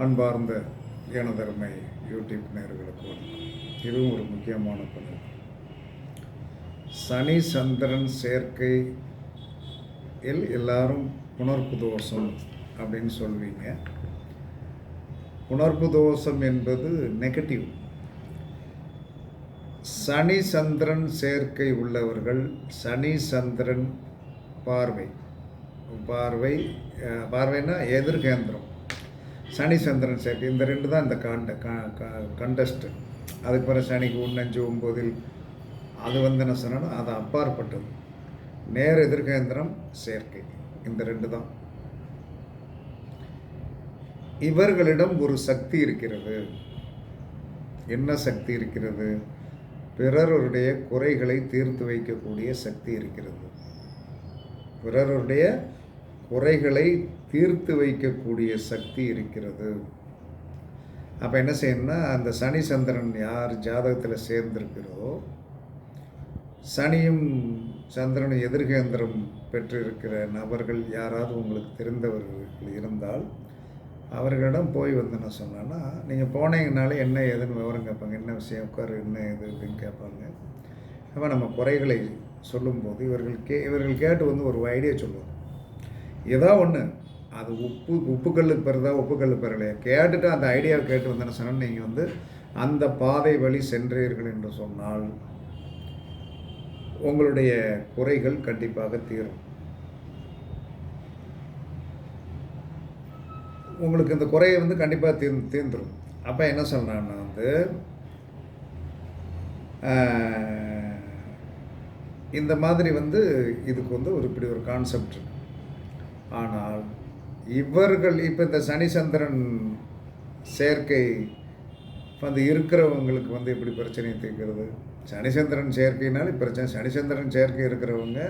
அன்பார்ந்த எனதருமை யூடியூப் நேர்களுக்கு வணக்கம். இதுவும் ஒரு முக்கியமான பணி சனி சந்திரன் சேர்க்கை இல் எல்லாரும் புணர்ப்பு தோஷம் அப்படின்னு சொல்வீங்க. புணர்ப்பு தோஷம் என்பது நெகட்டிவ் சனி சந்திரன் சேர்க்கை உள்ளவர்கள் சனி சந்திரன் பார்வை. பார்வை பார்வைன்னா எதிர்கேந்திரம். சனி சந்திரன் சேர்க்கை இந்த ரெண்டு தான் இந்த காண்ட கண்டஸ்ட் அதுக்கு பிறகு சனிக்கு ஒன்று ஒம்போதில் அது வந்து என்ன சொன்னாலும் அது அப்பாற்பட்டது. நேர் எதிர்கேந்திரம் சேர்க்கை இந்த ரெண்டு தான். இவர்களிடம் ஒரு சக்தி இருக்கிறது. என்ன சக்தி இருக்கிறது? பிறருடைய குறைகளை தீர்த்து வைக்கக்கூடிய சக்தி இருக்கிறது. பிறருடைய குறைகளை தீர்த்து வைக்கக்கூடிய சக்தி இருக்கிறது. அப்போ என்ன செய்யணும்னா அந்த சனி சந்திரன் யார் ஜாதகத்தில் சேர்ந்திருக்கிறதோ சனியும் சந்திரனும் எதிர்கேந்திரம் பெற்றிருக்கிற நபர்கள் யாராவது உங்களுக்கு தெரிந்தவர்கள் இருந்தால் அவர்களிடம் போய் வந்து நான் சொன்னேன்னா நீங்கள் போனீங்கனாலே என்ன ஏதுன்னு விவரம் கேட்பாங்க. என்ன விஷயம் உட்காரு என்ன ஏது அப்படின்னு கேட்பாங்க. அப்போ நம்ம குறைகளை சொல்லும்போது இவர்கள் கே இவர்கள் கேட்டு வந்து ஒரு ஐடியா சொல்லுவாங்க. ஏதோ ஒன்று அது உப்பு உப்புக்கல்லுக்கு பெறுதா உப்புக்கல்லுக்கு பெறலையா? கேட்டுட்டு அந்த ஐடியாவை கேட்டு வந்தேன்னு சொன்னால் நீங்கள் வந்து அந்த பாதை வழி சென்றீர்கள் என்று சொன்னால் உங்களுடைய குறைகள் கண்டிப்பாக தீரும். உங்களுக்கு இந்த குறையை வந்து கண்டிப்பாக தீர் தீர்ந்துடும் அப்போ என்ன சொல்கிறான்னா வந்து இந்த மாதிரி வந்து இதுக்கு வந்து ஒரு இப்படி ஒரு கான்செப்ட் இருக்கு. ஆனால் இவர்கள் இப்போ இந்த சனி சந்திரன் சேர்க்கை வந்து இருக்கிறவங்களுக்கு வந்து எப்படி பிரச்சனையை தீர்க்கிறது? சனிச்சந்திரன் சேர்க்கைனால பிரச்சனை. சனிச்சந்திரன் சேர்க்கை இருக்கிறவங்க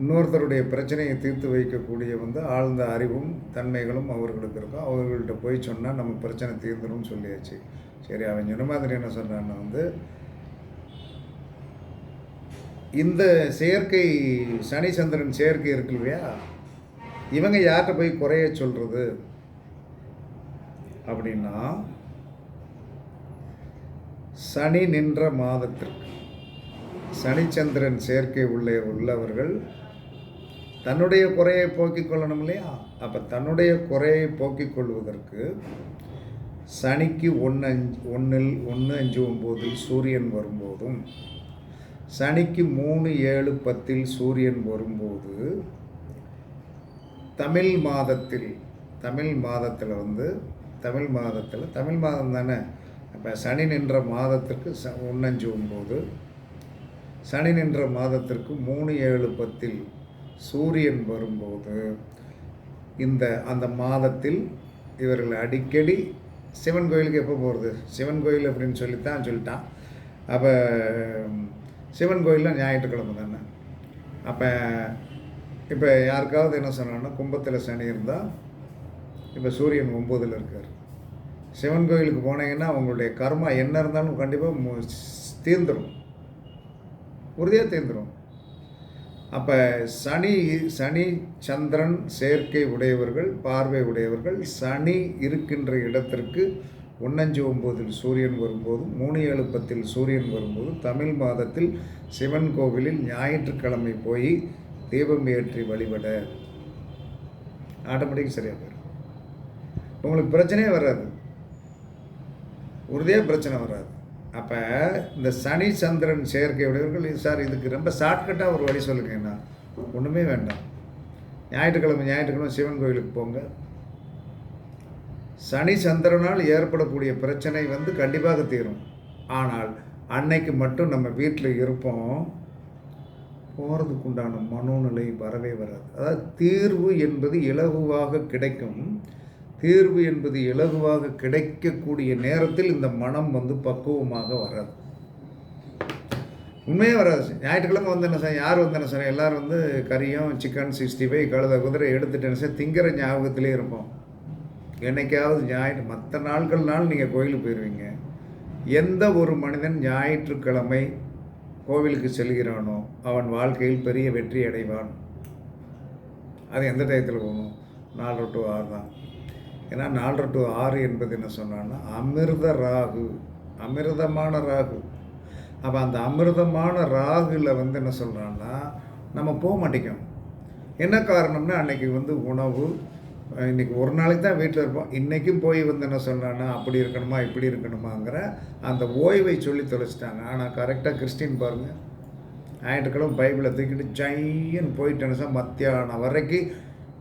இன்னொருத்தருடைய பிரச்சனையை தீர்த்து வைக்கக்கூடிய வந்து ஆழ்ந்த அறிவும் தன்மைகளும் அவர்களுக்கு இருக்கும். அவர்கள்ட்ட போய் சொன்னால் நம்ம பிரச்சனை தீர்ந்துடும் சொல்லியாச்சு. சரி அவன் சொன்ன மாதிரி என்ன சொன்னான்னா வந்து இந்த செயற்கை சனிச்சந்திரன் சேர்க்கை இருக்கு இல்லையா? இவங்க யார்கிட்ட போய் குறைய சொல்கிறது அப்படின்னா சனி நின்ற மாதத்திற்கு சனிச்சந்திரன் சேர்க்கை உள்ளே உள்ளவர்கள் தன்னுடைய குறையை போக்கிக் கொள்ளணும் இல்லையா? அப்போ தன்னுடைய குறையை போக்கிக் கொள்வதற்கு சனிக்கு ஒன்று அஞ்சு ஒன்றில் ஒன்று அஞ்சு ஒம்போதில் சூரியன் வரும்போதும் சனிக்கு மூணு ஏழு பத்தில் சூரியன் வரும்போது தமிழ் மாதத்தில் தமிழ் மாதத்தில் வந்து தமிழ் மாதத்தில் தமிழ் மாதம் தானே? இப்போ சனி நின்ற மாதத்திற்கு ச ஒன்னஞ்சு ஒம்பது சனி நின்ற மாதத்திற்கு மூணு ஏழு பத்தில் சூரியன் வரும்போது இந்த அந்த மாதத்தில் இவர்கள் அடிக்கடி சிவன் கோயிலுக்கு எப்போ போகிறது சிவன் கோயில் அப்படின்னு சொல்லித்தான் சொல்லிட்டான். அப்போ சிவன் கோயிலில் ஞாயிற்றுக்கிழமை தானே? அப்போ இப்போ யாருக்காவது என்ன சொன்னான்னா கும்பத்தில் சனி இருந்தால் இப்போ சூரியன் ஒம்போதில் இருக்கார். சிவன் கோயிலுக்கு போனீங்கன்னா அவங்களுடைய கர்மா என்ன இருந்தாலும் கண்டிப்பாக தீர்ந்துடும் உறுதியாக தீர்ந்துடும் அப்போ சனி சனி சந்திரன் சேர்க்கை உடையவர்கள் பார்வை உடையவர்கள் சனி இருக்கின்ற இடத்திற்கு ஒன்னஞ்சு ஒம்போதில் சூரியன் வரும்போது மூணு ஏழு பத்தில் சூரியன் வரும்போது தமிழ் மாதத்தில் சிவன் கோவிலில் ஞாயிற்றுக்கிழமை போய் தீபம் ஏற்றி வழிபட. ஆட்டோமேட்டிக் சரியாக போயிடும் உங்களுக்கு பிரச்சனையே வராது. உறுதியாக பிரச்சனை வராது. அப்போ இந்த சனி சந்திரன் சேர்க்கை உடையவர்கள் சார் இதுக்கு ரொம்ப ஷார்ட்கட்டாக ஒரு வழி சொல்லுங்கன்னா ஒன்றுமே வேண்டாம். ஞாயிற்றுக்கிழமை ஞாயிற்றுக்கிழமை சிவன் கோயிலுக்கு போங்க. சனி சந்திரனால் ஏற்படக்கூடிய பிரச்சனை வந்து கண்டிப்பாக தீரும். ஆனால் அன்னைக்கு மட்டும் நம்ம வீட்டில் இருப்போம். போகிறதுக்கு உண்டான மனோநிலை வரவே வராது. அதாவது தீர்வு என்பது இலகுவாக கிடைக்கும். தீர்வு என்பது இலகுவாக கிடைக்கக்கூடிய நேரத்தில் இந்த மனம் வந்து பக்குவமாக வராது. உண்மையே வராது. சார் ஞாயிற்றுக்கிழமை வந்து என்ன சார்? யார் வந்து என்ன சார்? எல்லோரும் வந்து கறியும் சிக்கன் சிக்ஸ்டி ஃபைவ் கழுத குதிரை எடுத்துட்டு சார் திங்கிற ஞாபகத்திலே இருப்போம். என்றைக்காவது ஞாயிற்று மற்ற நாட்கள்னாலும் நீங்கள் கோயிலுக்கு போயிடுவீங்க எந்த ஒரு மனிதன் ஞாயிற்றுக்கிழமை கோவிலுக்கு செல்கிறானோ அவன் வாழ்க்கையில் பெரிய வெற்றி அடைவான். அது எந்த டயத்தில் போகணும் நாலு டு ஆறு தான். ஏன்னா நாலு டு ஆறு என்பது என்ன சொன்னான்னா அமிர்த ராகு அமிர்தமான ராகு. அப்போ அந்த அமிர்தமான ராகுல வந்து என்ன சொல்கிறான்னா நம்ம போக மாட்டேங்கும் என்ன காரணம்னா அன்னைக்கு வந்து உணவு இன்றைக்கி ஒரு நாளைக்கு தான் வீட்டில் இருப்போம். இன்றைக்கும் போய் வந்து என்ன சொன்னான்னா அப்படி இருக்கணுமா இப்படி இருக்கணுமாங்கிற அந்த ஓய்வை சொல்லி தொலைச்சிட்டாங்க. ஆனால் கரெக்டாக கிறிஸ்டின் பாருங்கள் ஞாயிற்றுக்கிழமை பைபிளை தூக்கிட்டு ஜையன் போயிட்டேன்னு சார் மத்தியானம் வரைக்கும்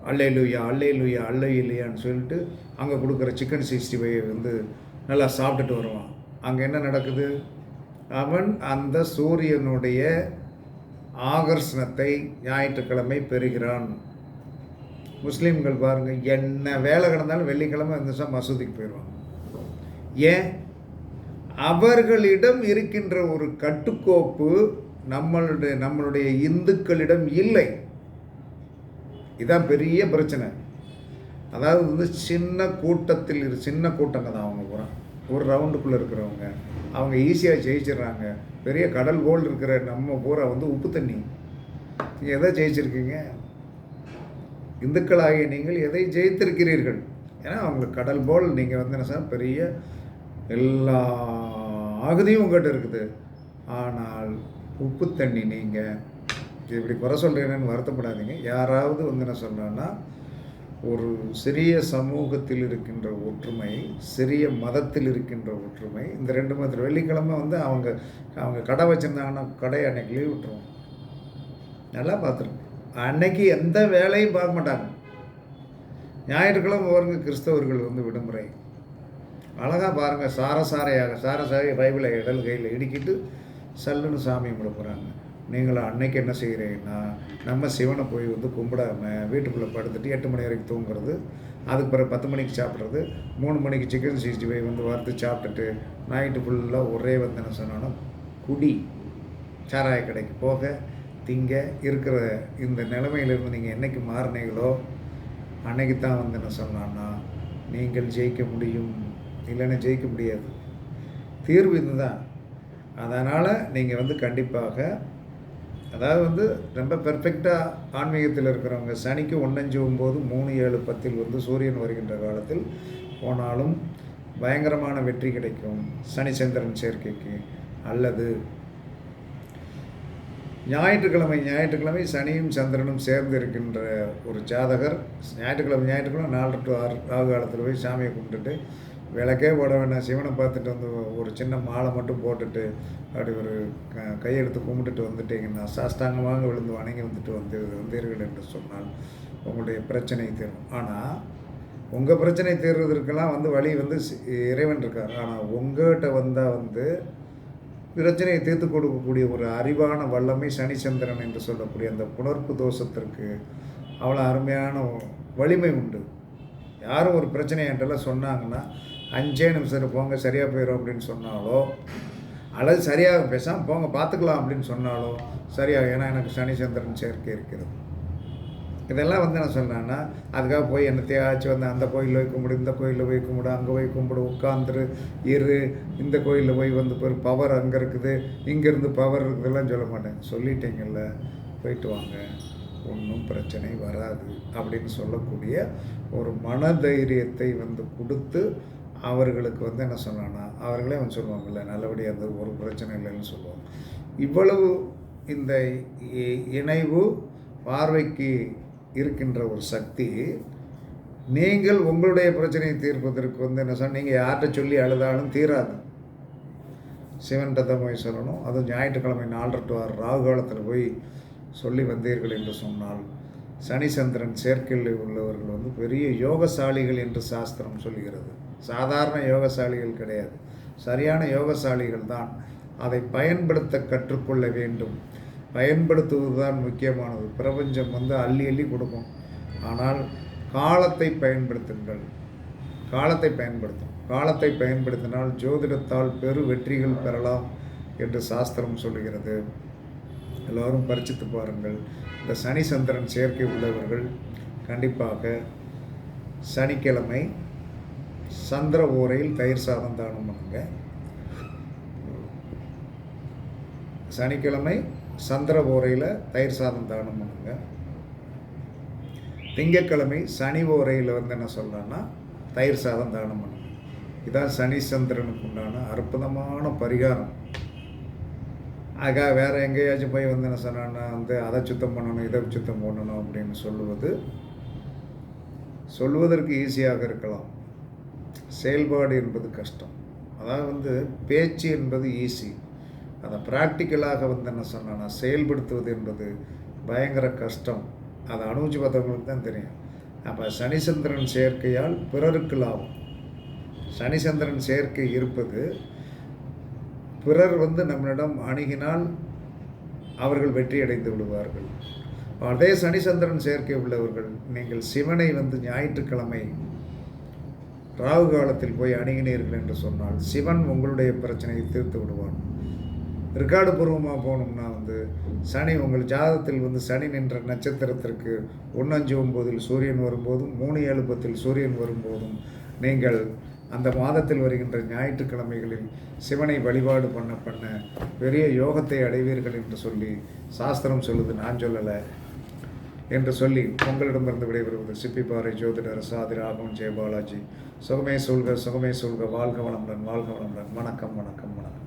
அல்லே லூயா அல்லே லூயா அல்லே இல்லையான்னு சொல்லிட்டு அங்கே கொடுக்குற சிக்கன் சிக்ஸ்டி ஃபைவ் வந்து நல்லா சாப்பிட்டுட்டு வருவான். அங்கே என்ன நடக்குது? அவன் அந்த சூரியனுடைய ஆகர்ஷணத்தை ஞாயிற்றுக்கிழமை பெறுகிறான். முஸ்லீம்கள் பாருங்கள் என்ன வேலை கிடந்தாலும் வெள்ளிக்கிழமை இந்த மசூதிக்கு போயிடுவாங்க. ஏன்? அவர்களிடம் இருக்கின்ற ஒரு கட்டுக்கோப்பு நம்மளுடைய நம்மளுடைய இந்துக்களிடம் இல்லை. இதான் பெரிய பிரச்சனை. அதாவது வந்து சின்ன கூட்டத்தில் இரு சின்ன கூட்டங்க தான் அவங்க பூரா. ஒரு ரவுண்டுக்குள்ளே இருக்கிறவங்க. அவங்க ஈஸியாக ஜெயிச்சிடுறாங்க. பெரிய கடல் கோல் இருக்கிற நம்ம பூரா வந்து உப்பு தண்ணி. நீங்கள் எதை ஜெயிச்சிருக்கீங்க? இந்துக்களாகிய நீங்கள் எதை ஜெயித்திருக்கிறீர்கள்? ஏன்னா அவங்களுக்கு கடல் போல் நீங்கள் வந்து என்ன சார் பெரிய எல்லா ஆகுதியும் உங்கள்கிட்ட இருக்குது. ஆனால் உப்பு தண்ணி நீங்கள் இப்படி குறை சொல்கிறேன்னு வருத்தப்படாதீங்க. யாராவது வந்து என்ன சொல்கிறேன்னா ஒரு சிறிய சமூகத்தில் இருக்கின்ற ஒற்றுமை சிறிய மதத்தில் இருக்கின்ற ஒற்றுமை இந்த ரெண்டு மதத்தில் வெள்ளிக்கிழமை வந்து அவங்க அவங்க கடை வச்சுருந்தாங்கன்னா கடை அன்னைக்கு லீவ் விட்டுருவோம். நல்லா பார்த்துருக்கோம் அன்னைக்கு எந்த வேலையும் பார்க்க மாட்டாங்க. ஞாயிற்றுக்கிழமை வருங்க கிறிஸ்தவர்கள் வந்து விடுமுறை. அழகாக பாருங்கள் சாரசாரையாக சாரசாரை பைபிளை இடல் கையில் இடிக்கிட்டு சல்லுன்னு சாமி கும்பிட போகிறாங்க நீங்களும் அன்னைக்கு என்ன செய்கிறீங்கன்னா நம்ம சிவனை போய் வந்து கும்பிடாம வீட்டுக்குள்ளே படுத்துட்டு எட்டு மணி வரைக்கும் தூங்குறது அதுக்கு பிறகு பத்து மணிக்கு சாப்பிட்றது மூணு மணிக்கு சிக்கன் சிக்ஸ்டி ஃபைவ் வந்து வறுத்து சாப்பிட்டுட்டு நைட்டு ஃபுல்லாக ஒரே வந்து என்ன சொன்னாலும் குடி. சாராய கடைக்கு போக திங்க இருக்கிற இந்த நிலைமையிலிருந்து நீங்கள் என்னைக்கு மாறினீங்களோ அன்னைக்கு தான் வந்து என்ன சொன்னான்னா நீங்கள் ஜெயிக்க முடியும். இல்லைன்னா ஜெயிக்க முடியாது. தீர்வு இதுதான். அதனால் நீங்கள் வந்து கண்டிப்பாக அதாவது வந்து ரொம்ப பெர்ஃபெக்டாக ஆன்மீகத்தில் இருக்கிறவங்க சனிக்கு ஒன்னஞ்சு ஒம்பது மூணு ஏழு பத்தில் வந்து சூரியன் வருகின்ற காலத்தில் போனாலும் பயங்கரமான வெற்றி கிடைக்கும். சனி சந்திரன் சேர்க்கைக்கு அல்லது ஞாயிற்றுக்கிழமை ஞாயிற்றுக்கிழமை சனியும் சந்திரனும் சேர்ந்து இருக்கின்ற ஒரு ஜாதகர் ஞாயிற்றுக்கிழமை ஞாயிற்றுக்கிழமை நாலு டு ஆறு ராகு காலத்தில் போய் சாமியை கும்பிட்டுட்டு விளக்கே போட வேண்டாம். சிவனை பார்த்துட்டு வந்து ஒரு சின்ன மாலை மட்டும் போட்டுட்டு அப்படி ஒரு க கையெடுத்து கும்பிட்டுட்டு வந்துட்டீங்கன்னா சாஸ்தாங்கமாக விழுந்து வணங்கி வந்துட்டு வந்து வந்தீர்கள் என்று சொன்னால் உங்களுடைய பிரச்சனை தீரும். ஆனால் உங்கள் பிரச்சனை தீர்வதற்கெல்லாம் வந்து வழி வந்து சி- இறைவன் இருக்கார். ஆனால் உங்கள்கிட்ட வந்தால் வந்து பிரச்சனையை தீர்த்து கொடுக்கக்கூடிய ஒரு அறிவான வல்லமை சனிச்சந்திரன் என்று சொல்லக்கூடிய அந்த புணர்ப்பு தோஷத்திற்கு அவ்வளோ அருமையான வலிமை உண்டு. யாரும் ஒரு பிரச்சனை என்கிட்டலாம் சொன்னாங்கன்னா அஞ்சே நிமிஷம் போங்க சரியாக போயிடும் அப்படின்னு சொன்னாலோ அல்லது சரியாக பேசாமல் போங்க பார்த்துக்கலாம் அப்படின்னு சொன்னாலோ சரியாக ஏன்னா எனக்கு சனிச்சந்திரன் சேர்க்கை இருக்கிறது. இதெல்லாம் வந்து என்ன சொன்னேன்னா அதுக்காக போய் என்னத்தையாச்சும் வந்து அந்த கோயிலில் போய் கும்பிடு இந்த கோயிலில் போய் கும்பிடு அங்கே போய் கும்பிடு உட்காந்துரு இரு இந்த கோயிலில் போய் வந்து ஒரு பவர் அங்கே இருக்குது இங்கேருந்து பவர் இருக்குதுலாம் சொல்ல மாட்டேன். சொல்லிட்டீங்கல்ல போயிட்டு வாங்க. ஒன்றும் பிரச்சனை வராது அப்படின்னு சொல்லக்கூடிய ஒரு மனதைரியத்தை வந்து கொடுத்து அவர்களுக்கு வந்து என்ன சொன்னான்னா அவர்களே வந்து சொல்லுவாங்கல்ல நல்லபடியாக இருந்தது ஒரு பிரச்சனை இல்லைன்னு சொல்லுவாங்க. இவ்வளவு இந்த இ- இணைவு பார்வைக்கு இருக்கின்ற ஒரு சக்தி நீங்கள் உங்களுடைய பிரச்சனையை தீர்ப்பதற்கு வந்து என்ன சொன்னால் நீங்கள் யார்கிட்ட சொல்லி அழுதாலும் தீராது. சிவன்கிட்ட தான் போய் சொல்லணும். அதுவும் ஞாயிற்றுக்கிழமை நாலரை டு ஆறு ராகு காலத்தில் போய் சொல்லி வந்தீர்கள் என்று சொன்னால் சனி சந்திரன் சேர்க்கையில் உள்ளவர்கள் வந்து பெரிய யோகசாலிகள் என்று சாஸ்திரம் சொல்கிறது. சாதாரண யோகசாலிகள் கிடையாது. சரியான யோகசாலிகள் தான். அதை பயன்படுத்த கற்றுக்கொள்ள வேண்டும். பயன்படுத்துவது தான் முக்கியமானது. பிரபஞ்சம் வந்து அள்ளி அள்ளி கொடுக்கும். ஆனால் காலத்தை பயன்படுத்துங்கள். காலத்தை பயன்படுத்தும். காலத்தை பயன்படுத்தினால் ஜோதிடத்தால் பெரு வெற்றிகள் பெறலாம் என்று சாஸ்திரம் சொல்லுகிறது. எல்லோரும் பரிச்சித்து பாருங்கள். இந்த சனி சந்திரன் சேர்க்கை உள்ளவர்கள் கண்டிப்பாக சனிக்கிழமை சந்திர ஓரையில் தயிர் சாதம் தானம் பண்ணுங்க. சனிக்கிழமை சந்திர ஓரையில் தயிர் சாதம் தானம் பண்ணுங்க. திங்கட்கிழமை சனி ஓரையில் வந்து என்ன சொல்கிறேன்னா தயிர் சாதம் தானம் பண்ணுங்க. இதான் சனி சந்திரனுக்கு உண்டான அற்புதமான பரிகாரம். ஆக வேறு எங்கேயாச்சும் போய் வந்து என்ன சொன்னான்னா வந்து அதை சுத்தம் பண்ணணும் இதை சுத்தம் பண்ணணும் அப்படின்னு சொல்லுவது சொல்வதற்கு ஈஸியாக இருக்கலாம். செயல்பாடு என்பது கஷ்டம். அதாவது வந்து பேச்சு என்பது ஈஸி. அதை ப்ராக்டிக்கலாக வந்து என்ன சொன்னால் செயல்படுத்துவது என்பது பயங்கர கஷ்டம். அதை அனுபவிச்சு பார்த்தவங்களுக்கு தான் தெரியும். அப்போ சனிச்சந்திரன் சேர்க்கையால் பிறருக்கு லாபம். சனிச்சந்திரன் சேர்க்கை இருப்பது பிறர் வந்து நம்மளிடம் அணுகினால் அவர்கள் வெற்றி அடைந்து விடுவார்கள். அதே சனிச்சந்திரன் சேர்க்கை உள்ளவர்கள் நீங்கள் சிவனை வந்து ஞாயிற்றுக்கிழமை ராகு காலத்தில் போய் அணுகினீர்கள் என்று சொன்னால் சிவன் உங்களுடைய பிரச்சனையை தீர்த்து விடுவான். ரெக்கார்டு பூர்வமாக போகணும்னா வந்து சனி உங்கள் ஜாதகத்தில் வந்து சனி நின்ற நட்சத்திரத்திற்கு ஒன்றஞ்சு ஒம்போதில் சூரியன் வரும்போதும் மூணு ஏழு பத்தில் சூரியன் வரும்போதும் நீங்கள் அந்த மாதத்தில் வருகின்ற ஞாயிற்றுக்கிழமைகளில் சிவனை வழிபாடு பண்ண பண்ண பெரிய யோகத்தை அடைவீர்கள் என்று சொல்லி சாஸ்திரம் சொல்லுது நான் சொல்லலை என்று சொல்லி உங்களிடமிருந்து விடைபெறுவது சிப்பிப்பாறை ஜோதிடர் சாதி ராகவன் ஜெயபாலாஜி. சுகமே சொல்க சுகமே சொல்க வாழ்க வளமுடன் வாழ்க வளமுடன். வணக்கம் வணக்கம் வணக்கம்.